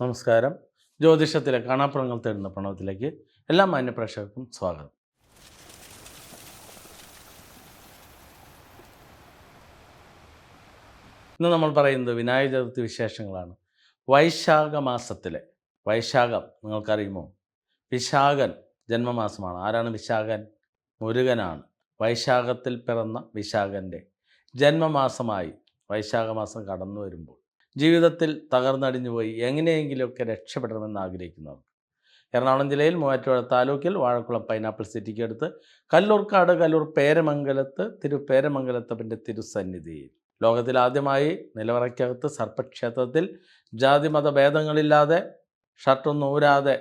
നമസ്കാരം. ജ്യോതിഷത്തിലെ കാണാപ്പുറങ്ങൾ തേടുന്ന പ്രണവത്തിലേക്ക് എല്ലാ മാന്യപ്രേക്ഷകർക്കും സ്വാഗതം. ഇന്ന് നമ്മൾ പറയുന്നത് വിനായക ചതുർത്ഥി വിശേഷങ്ങളാണ്. വൈശാഖ മാസത്തിലെ വൈശാഖം നിങ്ങൾക്കറിയുമോ? വിശാഖൻ ജന്മമാസമാണ്. ആരാണ് വിശാഖൻ? മുരുകനാണ്. വൈശാഖത്തിൽ പിറന്ന വിശാഖന്റെ ജന്മമാസമായി വൈശാഖ മാസം കടന്നു വരുമ്പോൾ ജീവിതത്തിൽ തകർന്നടിഞ്ഞു പോയി. എങ്ങനെയെങ്കിലുമൊക്കെ രക്ഷപ്പെടണമെന്ന് ആഗ്രഹിക്കുന്നവർ എറണാകുളം ജില്ലയിൽ മൂവാറ്റുപുഴ താലൂക്കിൽ വാഴക്കുളം പൈനാപ്പിൾ സിറ്റിക്ക് അടുത്ത് കല്ലൂർക്കാട് കല്ലൂർ പേരമംഗലത്ത് തിരുപേരമംഗലത്തപ്പന്റെ തിരുസന്നിധിയിൽ ലോകത്തിൽ ആദ്യമായി നിലവറയ്ക്കകത്ത് സർപ്പക്ഷേത്രത്തിൽ ജാതിമത ഭേദങ്ങളില്ലാതെ ഷർട്ടൊന്നും ഊരാതെ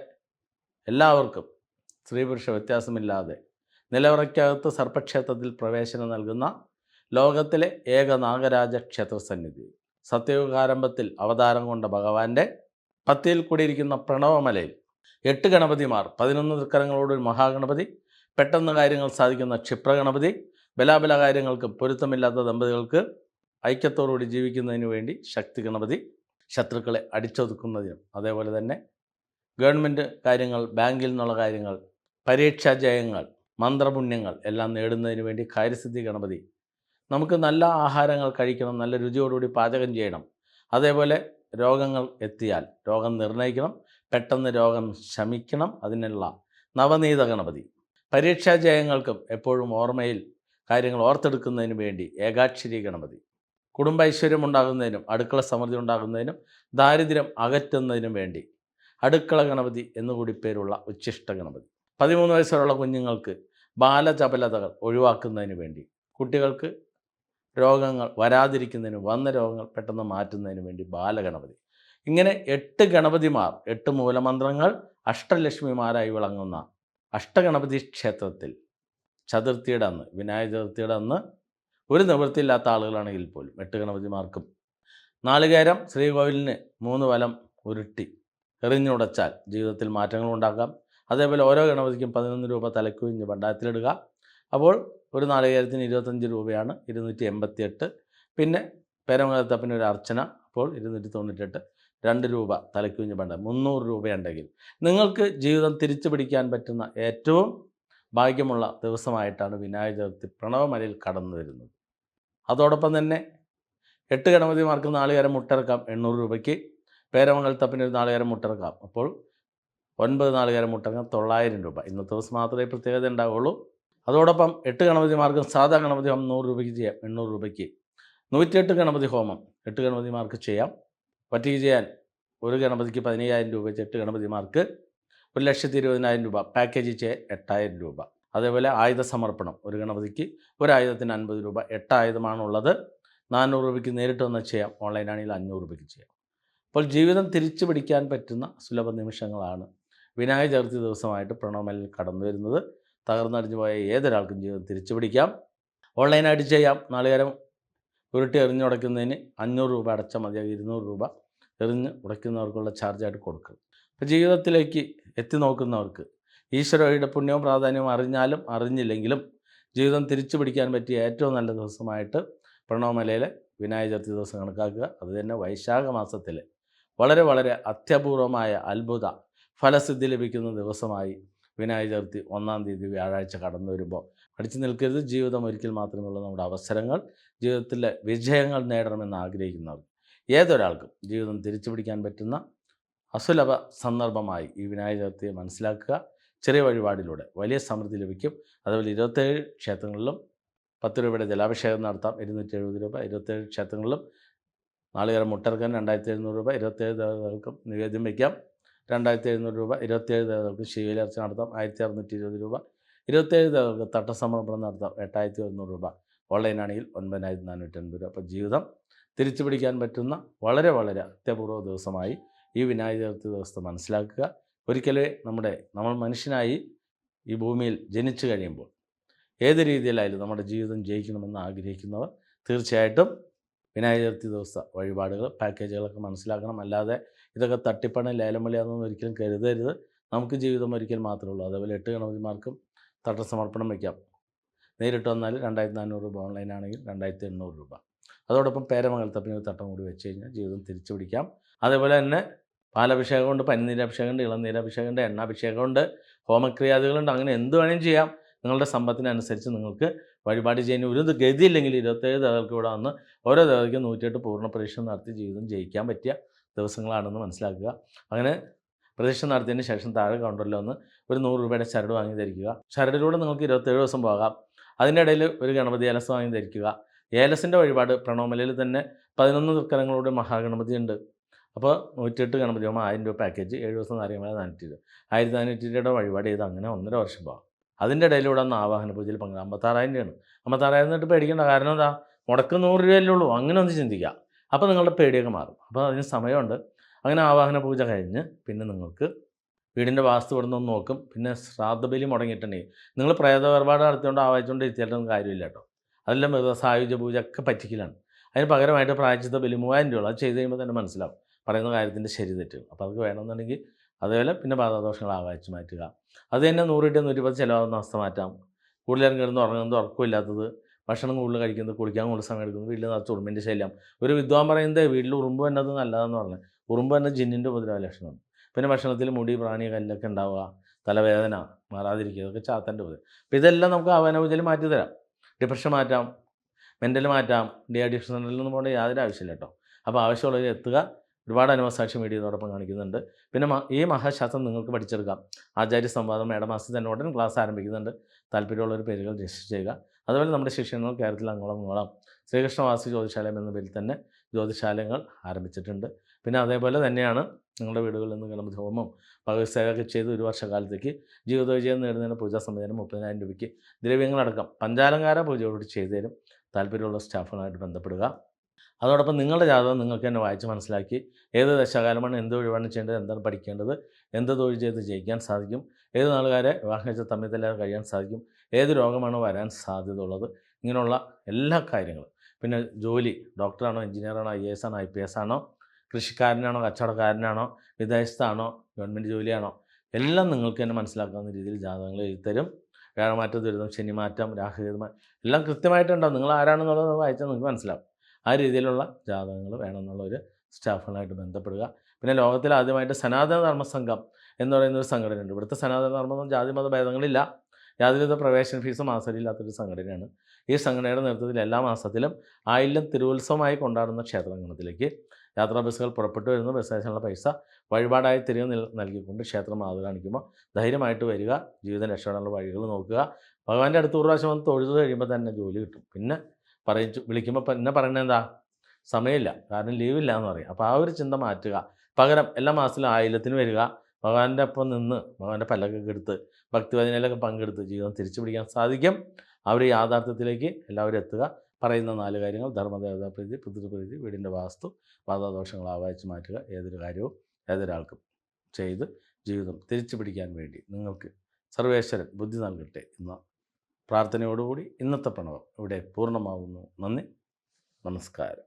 എല്ലാവർക്കും സ്ത്രീ പുരുഷ വ്യത്യാസമില്ലാതെ നിലവറയ്ക്കകത്ത് സർപ്പക്ഷേത്രത്തിൽ പ്രവേശനം നൽകുന്ന ലോകത്തിലെ ഏക നാഗരാജ ക്ഷേത്ര സന്നിധി സത്യയുഗാരംഭത്തിൽ അവതാരം കൊണ്ട ഭഗവാന്റെ പത്തിയിൽ കൂടിയിരിക്കുന്ന പ്രണവമലയിൽ എട്ട് ഗണപതിമാർ പതിനൊന്ന് തൃക്കരങ്ങളോടൊരു മഹാഗണപതി പെട്ടെന്ന് കാര്യങ്ങൾ സാധിക്കുന്ന ക്ഷിപ്രഗണപതി ബലാബല കാര്യങ്ങൾക്ക് പൊരുത്തമില്ലാത്ത ദമ്പതികൾക്ക് ഐക്യത്തോടുകൂടി ജീവിക്കുന്നതിന് വേണ്ടി ശക്തി ഗണപതി ശത്രുക്കളെ അടിച്ചൊതുക്കുന്നതിനും അതേപോലെ തന്നെ ഗവൺമെന്റ് കാര്യങ്ങൾ ബാങ്കിൽ നിന്നുള്ള കാര്യങ്ങൾ പരീക്ഷാ ജയങ്ങൾ മന്ത്രപുണ്യങ്ങൾ എല്ലാം നേടുന്നതിന് വേണ്ടി കാര്യസിദ്ധി ഗണപതി നമുക്ക് നല്ല ആഹാരങ്ങൾ കഴിക്കണം നല്ല രുചിയോടുകൂടി പാചകം ചെയ്യണം. അതേപോലെ രോഗങ്ങൾ എത്തിയാൽ രോഗം നിർണയിക്കണം പെട്ടെന്ന് രോഗം ശമിക്കണം അതിനുള്ള നവനീത ഗണപതി. പരീക്ഷാ ജയങ്ങൾക്കും എപ്പോഴും ഓർമ്മയിൽ കാര്യങ്ങൾ ഓർത്തെടുക്കുന്നതിന് വേണ്ടി ഏകാക്ഷരി ഗണപതി. കുടുംബ ഐശ്വര്യം ഉണ്ടാകുന്നതിനും അടുക്കള സമൃദ്ധി ഉണ്ടാകുന്നതിനും ദാരിദ്ര്യം അകറ്റുന്നതിനും വേണ്ടി അടുക്കള ഗണപതി എന്നുകൂടി പേരുള്ള ഉച്ഛിഷ്ട ഗണപതി. പതിമൂന്ന് വയസ്സുള്ള കുഞ്ഞുങ്ങൾക്ക് ബാലചപലതകൾ ഒഴിവാക്കുന്നതിന് വേണ്ടി കുട്ടികൾക്ക് രോഗങ്ങൾ വരാതിരിക്കുന്നതിന് വന്ന രോഗങ്ങൾ പെട്ടെന്ന് മാറ്റുന്നതിന് വേണ്ടി ബാലഗണപതി. ഇങ്ങനെ എട്ട് ഗണപതിമാർ എട്ട് മൂലമന്ത്രങ്ങൾ അഷ്ടലക്ഷ്മിമാരായി വിളങ്ങുന്ന അഷ്ടഗണപതി ക്ഷേത്രത്തിൽ ചതുർത്ഥിയുടെ അന്ന് വിനായക ചതുർത്ഥിയുടെ അന്ന് ഒരു നിവൃത്തിയില്ലാത്ത ആളുകളാണെങ്കിൽ പോലും എട്ട് ഗണപതിമാർക്കും നാളികേരം ശ്രീകോവിലിന് മൂന്ന് വലം ഉരുട്ടി എറിഞ്ഞുടച്ചാൽ ജീവിതത്തിൽ മാറ്റങ്ങൾ ഉണ്ടാക്കാം അതേപോലെ ഓരോ ഗണപതിക്കും പതിനൊന്ന് രൂപ തലക്കുഞ്ഞ് ഭണ്ഡാരത്തിലിടുക അപ്പോൾ ഒരു നാളികേരത്തിന് ഇരുപത്തഞ്ച് രൂപയാണ് ഇരുന്നൂറ്റി എൺപത്തി എട്ട് പിന്നെ പേരമംഗലത്തപ്പന് ഒരു അർച്ചന അപ്പോൾ ഇരുന്നൂറ്റി തൊണ്ണൂറ്റെട്ട് രണ്ട് രൂപ തലക്കുഞ്ഞ് പണ്ട് മുന്നൂറ് രൂപയുണ്ടെങ്കിൽ. നിങ്ങൾക്ക് ജീവിതം തിരിച്ചു പിടിക്കാൻ പറ്റുന്ന ഏറ്റവും ഭാഗ്യമുള്ള ദിവസമായിട്ടാണ് വിനായക ചതുർത്ഥി പ്രണവമലയിൽ കടന്നു വരുന്നത്. അതോടൊപ്പം തന്നെ എട്ട് ഗണപതിമാർക്ക് നാളികേരം മുട്ടിറക്കാം എണ്ണൂറ് രൂപയ്ക്ക്. പേരമംഗലത്തപ്പന് ഒരു നാളികേരം മുട്ടിറക്കാം അപ്പോൾ ഒൻപത് നാളികേരം മുട്ടിറക്കാം തൊള്ളായിരം രൂപ. ഇന്നത്തെ ദിവസം മാത്രമേ പ്രത്യേകത ഉണ്ടാവുള്ളൂ. അതോടൊപ്പം എട്ട് ഗണപതിമാർക്കും സാധാ ഗണപതി ഹോമം നൂറ് രൂപയ്ക്ക് ചെയ്യാം എണ്ണൂറ് രൂപയ്ക്ക്. നൂറ്റിയെട്ട് ഗണപതി ഹോമം എട്ട് ഗണപതിമാർക്ക് ചെയ്യാം. പറ്റിക്ക് ചെയ്യാൻ ഒരു ഗണപതിക്ക് പതിനയ്യായിരം രൂപ വെച്ച് എട്ട് ഗണപതിമാർക്ക് ഒരു ലക്ഷത്തി ഇരുപതിനായിരം രൂപ പാക്കേജ് ചെയ്യാൻ എട്ടായിരം രൂപ. അതേപോലെ ആയുധ സമർപ്പണം ഒരു ഗണപതിക്ക് ഒരു ആയുധത്തിന് അൻപത് രൂപ എട്ട് ആയുധമാണുള്ളത്. നാനൂറ് രൂപയ്ക്ക് നേരിട്ട് വന്ന് ചെയ്യാം ഓൺലൈനാണെങ്കിൽ അഞ്ഞൂറ് രൂപയ്ക്ക് ചെയ്യാം. അപ്പോൾ ജീവിതം തിരിച്ചു പിടിക്കാൻ പറ്റുന്ന സുലഭ നിമിഷങ്ങളാണ്. വിനായക ചതുർത്ഥി ദിവസമായിട്ട് പ്രണവമലിൽ കടന്നു വരുന്നത്. തകർന്നടിഞ്ഞു പോയ ഏതൊരാൾക്കും ജീവിതം തിരിച്ചു പിടിക്കാം ഓൺലൈനായിട്ട് ചെയ്യാം. നാളികേരം ഉരുട്ടി എറിഞ്ഞ് ഉടയ്ക്കുന്നതിന് അഞ്ഞൂറ് രൂപ അടച്ചാൽ മതിയാകും ഇരുന്നൂറ് രൂപ എറിഞ്ഞ് ഉടയ്ക്കുന്നവർക്കുള്ള ചാർജായിട്ട് കൊടുക്കും. അപ്പോൾ ജീവിതത്തിലേക്ക് എത്തി നോക്കുന്നവർക്ക് ഈശ്വരയുടെ പുണ്യവും പ്രാധാന്യവും അറിഞ്ഞാലും അറിഞ്ഞില്ലെങ്കിലും ജീവിതം തിരിച്ചു പിടിക്കാൻ പറ്റിയ ഏറ്റവും നല്ല ദിവസമായിട്ട് പ്രണവമലയിലെ വിനായക ചതുർത്ഥി ദിവസം കണക്കാക്കുക. അതുതന്നെ വൈശാഖ മാസത്തിലെ വളരെ വളരെ അത്യപൂർവമായ അത്ഭുത ഫലസിദ്ധി ലഭിക്കുന്ന ദിവസമായി വിനായക ചതുർത്ഥി ഒന്നാം തീയതി വ്യാഴാഴ്ച കടന്നു വരുമ്പോൾ അടിച്ചു നിൽക്കരുത്. ജീവിതം ഒരിക്കൽ മാത്രമുള്ള നമ്മുടെ അവസരങ്ങൾ ജീവിതത്തിലെ വിജയങ്ങൾ നേടണമെന്ന് ആഗ്രഹിക്കുന്നവർ. ഏതൊരാൾക്കും ജീവിതം തിരിച്ചു പിടിക്കാൻ പറ്റുന്ന അസുലഭ സന്ദർഭമായി ഈ വിനായക ചതുർത്ഥിയെ മനസ്സിലാക്കുക. ചെറിയ വഴിപാടിലൂടെ വലിയ സമൃദ്ധി ലഭിക്കും. അതുപോലെ ഇരുപത്തേഴ് ക്ഷേത്രങ്ങളിലും പത്ത് രൂപയുടെ ജലാഭിഷേകം നടത്താം. ഇരുന്നൂറ്റി എഴുപത് രൂപ ഇരുപത്തേഴ് ക്ഷേത്രങ്ങളിലും നാളികേരം മുട്ടർക്കൻ രണ്ടായിരത്തി എഴുന്നൂറ് രൂപ ഇരുപത്തേഴ് ദേവതകൾക്കും നിവേദ്യം വയ്ക്കാം. രണ്ടായിരത്തി എഴുന്നൂറ് രൂപ ഇരുപത്തേഴ് ദേവതകൾക്ക് ശിവയിലർച്ച നടത്താം ആയിരത്തി അറുന്നൂറ്റി ഇരുപത് രൂപ. ഇരുപത്തേഴ് ദേവതകൾക്ക് തട്ടസമർപ്പണം നടത്താം എട്ടായിരത്തി ഒരുന്നൂറ് രൂപ. ഓൺലൈനാണെങ്കിൽ ഒൻപതിനായിരത്തി നാനൂറ്റി അൻപത് രൂപ. അപ്പോൾ ജീവിതം തിരിച്ചു പിടിക്കാൻ പറ്റുന്ന വളരെ വളരെ അത്യപൂർവ ദിവസമായി ഈ വിനായക ചതുർത്ഥി ദിവസത്തെ മനസ്സിലാക്കുക. ഒരിക്കലേ നമ്മുടെ നമ്മൾ മനുഷ്യനായി ഈ ഭൂമിയിൽ ജനിച്ചു കഴിയുമ്പോൾ ഏത് രീതിയിലായാലും നമ്മുടെ ജീവിതം ജയിക്കണമെന്ന് ആഗ്രഹിക്കുന്നവർ തീർച്ചയായിട്ടും വിനായക ചതുർത്ഥി ദിവസ വഴിപാടുകൾ പാക്കേജുകളൊക്കെ മനസ്സിലാക്കണം. അല്ലാതെ ഇതൊക്കെ തട്ടിപ്പണം ലേലമലയാണെന്ന് ഒരിക്കലും കരുതരുത്. നമുക്ക് ജീവിതം ഒരിക്കൽ മാത്രമേ ഉള്ളൂ. അതേപോലെ എട്ട് ഗണപതിമാർക്കും തട്ടസമർപ്പണം വയ്ക്കാം നേരിട്ട് വന്നാൽ രണ്ടായിരത്തി നാനൂറ് രൂപ ഓൺലൈനാണെങ്കിൽ രണ്ടായിരത്തി എണ്ണൂറ് രൂപ. അതോടൊപ്പം പേരമംഗലത്തപ്പിന് ഒരു തട്ടം കൂടി വെച്ച് കഴിഞ്ഞാൽ ജീവിതം തിരിച്ചു പിടിക്കാം. അതേപോലെ തന്നെ പാലഭിഷേകമുണ്ട് പനിനീരാഭിഷേകമുണ്ട് ഇളനീരാഭിഷേകമുണ്ട് എണ്ണാഭിഷേകമുണ്ട് ഹോമക്രിയാദികളുണ്ട് അങ്ങനെ എന്ത് വേണമെങ്കിലും ചെയ്യാം. നിങ്ങളുടെ സമ്പത്തിനനുസരിച്ച് നിങ്ങൾക്ക് വഴിപാട് ചെയ്യുന്ന ഒരു ഗതിയില്ലെങ്കിൽ ഇരുപത്തേഴ് ദേവതകൾക്ക് ഇവിടെ വന്ന് ഓരോ ദേവതയ്ക്കും നൂറ്റിയെട്ട് പൂർണ പരീക്ഷ നടത്തി ജീവിതം ജയിക്കാൻ പറ്റിയ ദിവസങ്ങളാണെന്ന് മനസ്സിലാക്കുക. അങ്ങനെ പ്രതീക്ഷ നടത്തിയതിന് ശേഷം താഴെ കൗണ്ടറിൽ വന്ന് ഒരു നൂറ് രൂപയുടെ ചരട് വാങ്ങി ധരിക്കുക. ചരടിലൂടെ നിങ്ങൾക്ക് ഇരുപത്തേഴ് ദിവസം പോകാം. അതിനിടയിൽ ഒരു ഗണപതി ഏലസ് വാങ്ങി ധരിക്കുക. ഏലസിന്റെ വഴിപാട് പ്രണോമലയിൽ തന്നെ പതിനൊന്ന് ദുർക്കരങ്ങളോട് മഹാഗണപതി ഉണ്ട്. അപ്പോൾ നൂറ്റിയെട്ട് ഗണപതി ആകുമ്പോൾ ആയിരം രൂപ പാക്കേജ് ഏഴ് ദിവസം നാരങ്ങമല നാനൂറ്റി ഇരുപത് ആയിരത്തി നാനൂറ്റി രൂപയുടെ വഴിപാട് ചെയ്ത് അങ്ങനെ ഒന്നര വർഷം പോകാം. അതിന്റെ ഇടയിലൂടെ ഒന്ന് ആവാഹന പൂജയിൽ പങ്കെടുക്കാം അമ്പത്താറായിരം രൂപയാണ്. അമ്പത്താറായിരം എന്നിട്ട് പേടിക്കേണ്ട. കാരണം എന്താ? മുടക്ക് നൂറ് രൂപയല്ലേ ഉള്ളൂ. അങ്ങനെ ഒന്ന് ചിന്തിക്കുക. അപ്പോൾ നിങ്ങളുടെ പേടിയൊക്കെ മാറും. അപ്പോൾ അതിന് സമയമുണ്ട്. അങ്ങനെ ആവാഹന പൂജ കഴിഞ്ഞ് പിന്നെ നിങ്ങൾക്ക് വീടിന്റെ വാസ്തു ഇവിടെ നിന്ന് നോക്കും. പിന്നെ ശ്രാദ്ധബലി മുടങ്ങിയിട്ടുണ്ടെങ്കിൽ നിങ്ങൾ പ്രേത വേർപാട് നടത്തിക്കൊണ്ട് ആവാഹിച്ചുകൊണ്ട് ഇരുത്തിയിട്ടൊന്നും കാര്യമില്ല കേട്ടോ. അതെല്ലാം വെറുതെ സായുജ പൂജ ഒക്കെ പറ്റിക്കലാണ്. അതിന് പകരമായിട്ട് പ്രായച്ചിത്ത ബലി മൂവായിരം രൂപ. അത് ചെയ്ത് കഴിയുമ്പോൾ തന്നെ മനസ്സിലാവും. പറയുന്ന കാര്യത്തിന്റെ ശരി തെറ്റുകൾ അപ്പോൾ അതൊക്കെ വേണമെന്നുണ്ടെങ്കിൽ അതേപോലെ പിന്നെ പാദദോഷങ്ങൾ ആവാഹിച്ച് മാറ്റുക. അത് തന്നെ നൂറ് കിട്ടിയ നൂറ്റിപ്പത് ചിലവാകുന്ന അവസ്ഥ മാറ്റാം. കൂടുതലും കിടന്ന് ഉറങ്ങുന്നത് ഉറക്കമില്ലാത്തത് ഭക്ഷണം കൂടുതൽ കഴിക്കുന്നത് കുളിക്കാൻ കൂടുതൽ സമയം എടുക്കുന്നത് വീട്ടിൽ നിറച്ച് ഉറുമ്പിന്റെ ശല്യം. ഒരു വിദ്വാൻ പറയുന്നത് വീട്ടിൽ ഉറുമ്പ് വന്നത് നല്ലതെന്ന് പറഞ്ഞത് ഉറുമ്പ് തന്നെ ജിന്നിന്റെ ഉപദ്രവ ലക്ഷണമാണ് പിന്നെ ഭക്ഷണത്തിൽ മുടി പ്രാണി കല്ലൊക്കെ ഉണ്ടാവുക? തലവേദന മാറാതിരിക്കുക ഇതൊക്കെ ചാത്തന്റെ ഉപദ്രവം. അപ്പോൾ ഇതെല്ലാം നമുക്ക് പൂജയിൽ മാറ്റി തരാം. ഡിപ്രഷൻ മാറ്റാം മെന്റൽ മാറ്റാം ഡി അഡിക്ഷൻ സെന്ററിൽ നിന്ന് പോകേണ്ട യാതൊരു ആവശ്യമില്ല കേട്ടോ. അപ്പോൾ ആവശ്യമുള്ളവർ എത്തുക. ഒരുപാട് അനുഭവസാക്ഷി മീഡിയയോടൊപ്പം കാണിക്കുന്നുണ്ട്. പിന്നെ ഈ മഹാശാസ്ത്രം നിങ്ങൾക്ക് പഠിച്ചെടുക്കാം. ആചാര്യ സംവാദം മേടമാസത്തിൽ തന്നെ ഉടൻ ക്ലാസ് ആരംഭിക്കുന്നുണ്ട്. താല്പര്യമുള്ളവർ പേരുകൾ രജിസ്റ്റർ ചെയ്യുക. അതുപോലെ നമ്മുടെ ശിക്ഷണങ്ങൾ കേരളത്തിൽ അങ്ങോളം ഇങ്ങോളം ശ്രീകൃഷ്ണവാസി ജ്യോതിശാലയം എന്ന പേരിൽ തന്നെ ജ്യോതിശാലയങ്ങൾ ആരംഭിച്ചിട്ടുണ്ട്. പിന്നെ അതേപോലെ തന്നെയാണ് നിങ്ങളുടെ വീടുകളിൽ നിന്ന് കിളമ്പ് ഹോമം ഭഗവത്സേവയൊക്കെ ചെയ്ത് ഒരു വർഷക്കാലത്തേക്ക് ജീവിതവിജയം നേടുന്നതിന് പൂജാ സംവിധാനം മുപ്പതിനായിരം രൂപയ്ക്ക് ദ്രവ്യങ്ങളടക്കം പഞ്ചാലങ്കാര പൂജയോട് ചെയ്തു തരും. താല്പര്യമുള്ള സ്റ്റാഫുകളായിട്ട് ബന്ധപ്പെടുക. അതോടൊപ്പം നിങ്ങളുടെ ജാതകം നിങ്ങൾക്ക് തന്നെ വായിച്ച് മനസ്സിലാക്കി ഏത് ദശകാലമാണ് എന്ത് ഒഴിവാണ് ചെയ്യേണ്ടത് എന്താണ് പഠിക്കേണ്ടത് എന്ത് തൊഴിൽ ചെയ്ത് ജയിക്കാൻ സാധിക്കും ഏത് നാളുകാരെ വിവാഹം കഴിച്ച തമ്മിൽ കഴിയാൻ സാധിക്കും ഏത് രോഗമാണ് വരാൻ സാധ്യത ഉള്ളത് ഇങ്ങനെയുള്ള എല്ലാ കാര്യങ്ങളും. പിന്നെ ജോലി ഡോക്ടറാണോ എഞ്ചിനീയറാണോ ഐ എസ് ആണോ ഐ പി എസ് ആണോ കൃഷിക്കാരനാണോ കച്ചവടക്കാരനാണോ വിദേശത്താണോ ഗവൺമെന്റ് ജോലിയാണോ എല്ലാം നിങ്ങൾക്ക് തന്നെ മനസ്സിലാക്കാവുന്ന രീതിയിൽ ജാതകങ്ങൾ എഴുതിത്തരും. വ്യാഴമാറ്റ ദുരിതം ശനിമാറ്റം രാഹുലിതം എല്ലാം കൃത്യമായിട്ടുണ്ടാവും. നിങ്ങൾ ആരാണെന്നുള്ളത് വായിച്ചാൽ നിങ്ങൾക്ക് മനസ്സിലാവും. ആ രീതിയിലുള്ള ജാതകങ്ങൾ വേണമെന്നുള്ളൊരു സ്റ്റാഫുകളായിട്ട് ബന്ധപ്പെടുക. പിന്നെ ലോകത്തിൽ ആദ്യമായിട്ട് സനാതന ധർമ്മ സംഘം എന്ന് പറയുന്ന ഒരു സംഘടനയുണ്ട്. ഇവിടുത്തെ സനാതന ധർമ്മം ജാതി മത ഭേദങ്ങളില്ല. യാതൊരുവിധ പ്രവേശന ഫീസും ആസരിയില്ലാത്തൊരു സംഘടനയാണ്. ഈ സംഘടനയുടെ നേതൃത്വത്തിൽ എല്ലാ മാസത്തിലും ആയില്യം തിരുവുത്സവമായി കൊണ്ടാടുന്ന ക്ഷേത്രാങ്കണത്തിലേക്ക് യാത്രാ ബസ്സുകൾ പുറപ്പെട്ടു വരുന്ന. ബസ്സേഷനുള്ള പൈസ വഴിപാടായി തിരികെ നിൽ- നൽകിക്കൊണ്ട് ക്ഷേത്രം മാതൃ കാണിക്കുമ്പോൾ ധൈര്യമായിട്ട് വരിക. ജീവിതം രക്ഷപ്പെടാനുള്ള വഴികൾ നോക്കുക. ഭഗവാന്റെ അടുത്ത് ഒരു പ്രാവശ്യം വന്ന് തൊഴുത് കഴിയുമ്പോൾ തന്നെ ജോലി കിട്ടും. പിന്നെ പറയിച്ചു വിളിക്കുമ്പോൾ പിന്നെ പറയുന്നത് എന്താ? സമയമില്ല. കാരണം ലീവില്ല എന്ന് പറയും. അപ്പോൾ ആ ഒരു ചിന്ത മാറ്റുക. പകരം എല്ലാ മാസത്തിലും ആയില്യത്തിന് വരിക. ഭഗവാന്റെ ഒപ്പം നിന്ന് ഭഗവാന്റെ പല്ലൊക്കെ എടുത്ത് ഭക്തിവചനയിലൊക്കെ പങ്കെടുത്ത് ജീവിതം തിരിച്ചു പിടിക്കാൻ സാധിക്കും. അവർ യാഥാർത്ഥ്യത്തിലേക്ക് എല്ലാവരും എത്തുക. പറയുന്ന നാല് കാര്യങ്ങൾ ധർമ്മദേവതാ പ്രീതി പിതൃപ്രീതി വീടിന്റെ വാസ്തു വാതാദോഷങ്ങൾ ആവാഹിച്ച് മാറ്റുക ഏതൊരു കാര്യവും ഏതൊരാൾക്കും ചെയ്ത് ജീവിതം തിരിച്ചു പിടിക്കാൻ വേണ്ടി നിങ്ങൾക്ക് സർവേശ്വരൻ ബുദ്ധി നൽകട്ടെ എന്ന പ്രാർത്ഥനയോടുകൂടി ഇന്നത്തെ പ്രണവം ഇവിടെ പൂർണമാകുന്നു നന്ദി. നമസ്കാരം.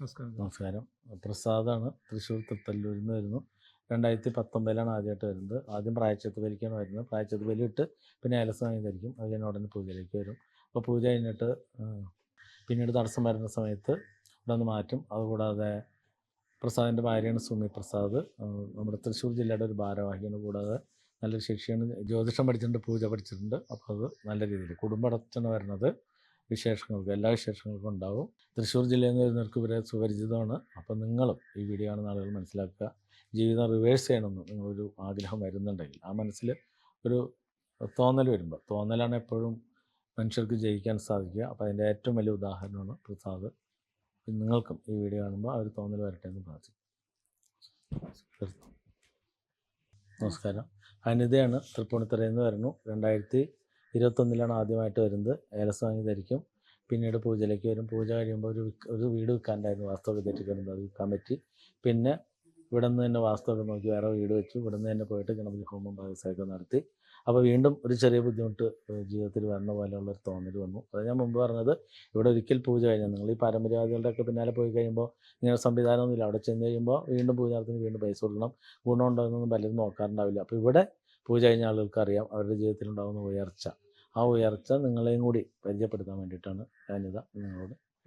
നമസ്കാരം. നമസ്കാരം. പ്രസാദാണ്. തൃശ്ശൂർ തൃത്തല്ലൂരിൽ നിന്ന് വരുന്നു രണ്ടായിരത്തി പത്തൊമ്പതിലാണ് ആദ്യമായിട്ട് വരുന്നത്. ആദ്യം പ്രായച്ചത്ത് ബലിക്കാണ് വരുന്നത്. പ്രായച്ചത്ത് ബലി ഇട്ട് പിന്നെ അലസമയം ധരിക്കും. അത് കഴിഞ്ഞാൽ ഉടനെ പൂജയിലേക്ക് വരും. അപ്പോൾ പൂജ കഴിഞ്ഞിട്ട് പിന്നീട് തടസ്സം വരുന്ന സമയത്ത് ഇവിടെ മാറ്റും. അതുകൂടാതെ പ്രസാദിന്റെ ഭാര്യയാണ് സുമി പ്രസാദ്. നമ്മുടെ തൃശ്ശൂർ ജില്ലയുടെ ഒരു ഭാരവാഹിയാണ്. കൂടാതെ നല്ലൊരു ശിക്ഷയാണ് ജ്യോതിഷം പഠിച്ചിട്ടുണ്ട് പൂജ പഠിച്ചിട്ടുണ്ട്. അപ്പോൾ അത് നല്ല രീതിയിൽ കുടുംബടച്ചാണ് വരുന്നത് വിശേഷങ്ങൾക്ക് എല്ലാ വിശേഷങ്ങൾക്കും ഉണ്ടാവും. തൃശ്ശൂർ ജില്ലയിൽ നിന്ന് വരുന്നവർക്ക് ഇവരെ സുപരിചിതമാണ്. അപ്പോൾ നിങ്ങളും ഈ വീഡിയോ കാണുന്ന ആളുകൾ മനസ്സിലാക്കുക. ജീവിതം റിവേഴ്സ് ചെയ്യണമെന്ന് നിങ്ങളൊരു ആഗ്രഹം വരുന്നുണ്ടെങ്കിൽ ആ മനസ്സിൽ ഒരു തോന്നൽ വരുമ്പോൾ തോന്നലാണ് എപ്പോഴും മനുഷ്യർക്ക് ജയിക്കാൻ സാധിക്കുക. അപ്പോൾ അതിന്റെ ഏറ്റവും വലിയ ഉദാഹരണമാണ് പ്രസാദ് നിങ്ങൾക്കും ഈ വീഡിയോ കാണുമ്പോൾ ആ ഒരു തോന്നൽ വരട്ടെ എന്ന് പ്രാർത്ഥിക്കും. നമസ്കാരം. അനിതയാണ് തൃപ്പൂണിത്തറയിൽ വരുന്നു. രണ്ടായിരത്തി ഇരുപത്തൊന്നിലാണ് ആദ്യമായിട്ട് വരുന്നത്. ഏലസ് വാങ്ങി ധരിക്കും. പിന്നീട് പൂജയിലേക്ക് വരും. പൂജ കഴിയുമ്പോൾ ഒരു ഒരു വീട് വിൽക്കാനുണ്ടായിരുന്നു. വാസ്തവ തെറ്റിക്കിടന്നത് അത് വിൽക്കാൻ പറ്റി. പിന്നെ ഇവിടെ നിന്ന് തന്നെ വാസ്തുവൊക്കെ നോക്കി വേറെ വീട് വെച്ചു. ഇവിടെ നിന്ന് തന്നെ പോയിട്ട് ഗണപതി ഹോമം ഭാഗസയൊക്കെ നടത്തി. അപ്പോൾ വീണ്ടും ഒരു ചെറിയ ബുദ്ധിമുട്ട് ജീവിതത്തിൽ വന്ന പോലെയുള്ള ഒരു തോന്നൽ വന്നു. അത് ഞാൻ മുമ്പ് പറഞ്ഞത് ഇവിടെ ഒരിക്കൽ പൂജ കഴിഞ്ഞാൽ നിങ്ങൾ ഈ പാരമ്പര്യവാദികളുടെ ഒക്കെ പിന്നാലെ പോയി കഴിയുമ്പോൾ ഇങ്ങനെ സംവിധാനമൊന്നുമില്ല അവിടെ ചെന്ന് കഴിയുമ്പോൾ വീണ്ടും പൂജാർത്ഥത്തിന് വീണ്ടും പൈസ കൊടുക്കണം. ഗുണമുണ്ടോ എന്നൊന്നും പലരും നോക്കാറുണ്ടാവില്ല. അപ്പോൾ ഇവിടെ പൂജ കഴിഞ്ഞ ആളുകൾക്ക് അറിയാം അവരുടെ ജീവിതത്തിലുണ്ടാകുന്ന ഉയർച്ച. ആ ഉയർച്ച നിങ്ങളെയും കൂടി പരിചയപ്പെടുത്താൻ വേണ്ടിയിട്ടാണ് ഞാനിത് നിങ്ങളോട്